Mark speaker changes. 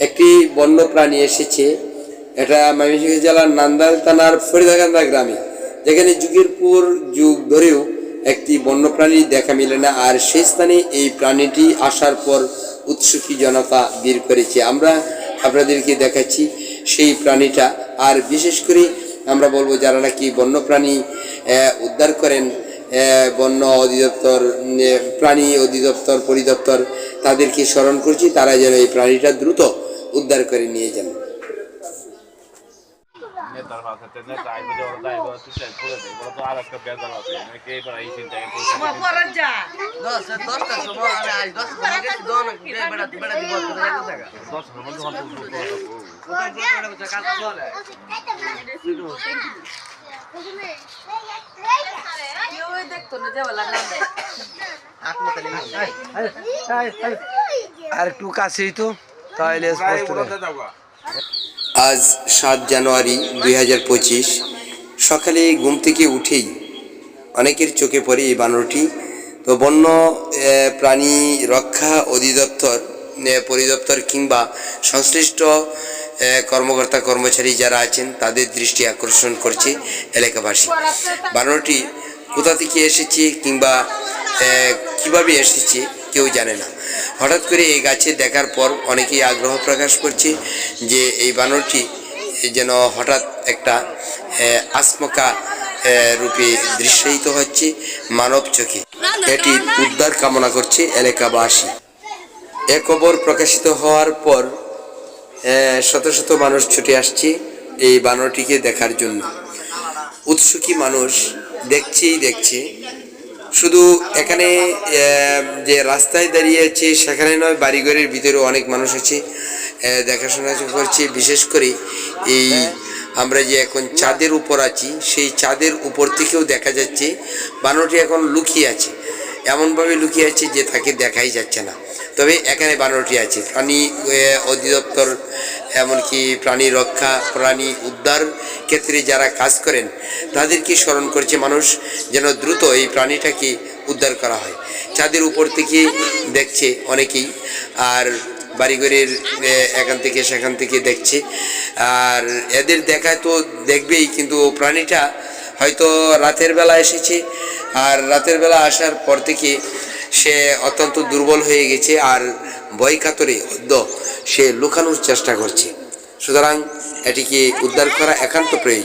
Speaker 1: একটি বন্য প্রাণী এসেছে। এটা ময়মনসিংহ জেলার নান্দাল থানার ফরিদাকান্দা গ্রামে। যেখানে যুগের পর যুগ ধরেও একটি বন্য প্রাণী দেখা মিলে না। আর সেই স্থানে এই প্রাণীটি আসার পর উৎসুকী জনতা বের করেছে। আমরা আপনাদেরকে দেখাচ্ছি সেই প্রাণীটা। আর বিশেষ করে আমরা বলব যারা নাকি বন্যপ্রাণী আহ, উদ্ধার করেন বন্য অধিদপ্তর প্রাণী অধিদপ্তর পরিদপ্তর তাদেরকে স্মরণ করছি তারা যেন এই প্রাণীটা দ্রুত উদ্ধার করে নিয়ে যান।
Speaker 2: আর একটু
Speaker 3: কাছেই তো।
Speaker 1: আজ সাত জানুয়ারি দুই হাজার পঁচিশ। সকালে ঘুম থেকে উঠেই অনেকের চোখে পড়ে এই বানরটি। তো বন্য প্রাণী রক্ষা অধিদপ্তর পরিদপ্তর কিংবা সংশ্লিষ্ট আহ, কর্মকর্তা কর্মচারী যারা আছেন তাদের দৃষ্টি আকর্ষণ করছে এলাকাবাসী। বানরটি কোথা থেকে এসেছে কিংবা আহ, কীভাবে এসেছে কেউ জানে না। হঠাৎ করে এই গাছে দেখার পর অনেকেই আগ্রহ প্রকাশ করছে যে এই বানরটি যেন হঠাৎ একটা আসমকা রূপে দৃশ্যায়িত হচ্ছে মানব চোখে। এটি উদ্ধার কামনা করছে এলাকাবাসী। এ খবর প্রকাশিত হওয়ার পর শত শত মানুষ ছুটে আসছে এই বানরটিকে দেখার জন্য। উৎসুকী মানুষ দেখছেই দেখছে শুধু এখানে যে রাস্তায় দাঁড়িয়ে আছে, সেখানে নয়, বাড়িঘরের ভিতরেও অনেক মানুষ আছে। দেখাশোনা করছে। বিশেষ করে এই আমরা যে এখন চাঁদের উপর আছি, সেই চাঁদের উপর থেকেও দেখা যাচ্ছে, বানরটি এখন লুকিয়ে আছে। এমনভাবে লুকিয়ে আছে যে তাকে দেখাই যাচ্ছে না। তবে এখানে বানরটি আছে। প্রাণী অধিদপ্তর, এমনকি প্রাণী রক্ষা, প্রাণী উদ্ধার ক্ষেত্রে যারা কাজ করেন, তাদেরকে স্মরণ করছে মানুষ যেন দ্রুত এই প্রাণীটাকে উদ্ধার করা হয়। চাঁদের উপর থেকে দেখছে অনেকেই, আর বাড়িঘরের এখান থেকে সেখান থেকে দেখছে। আর এদের দেখায় তো দেখবেই, কিন্তু প্রাণীটা হয়তো রাতের বেলা এসেছে, আর রাতের বেলা আসার পর থেকে সে অত্যন্ত দুর্বল হয়ে গেছে আর বই কাতরে অদ্য সে লুকানোর চেষ্টা করছে। সুতরাং এটিকে উদ্ধার করা একান্ত প্রয়োজন।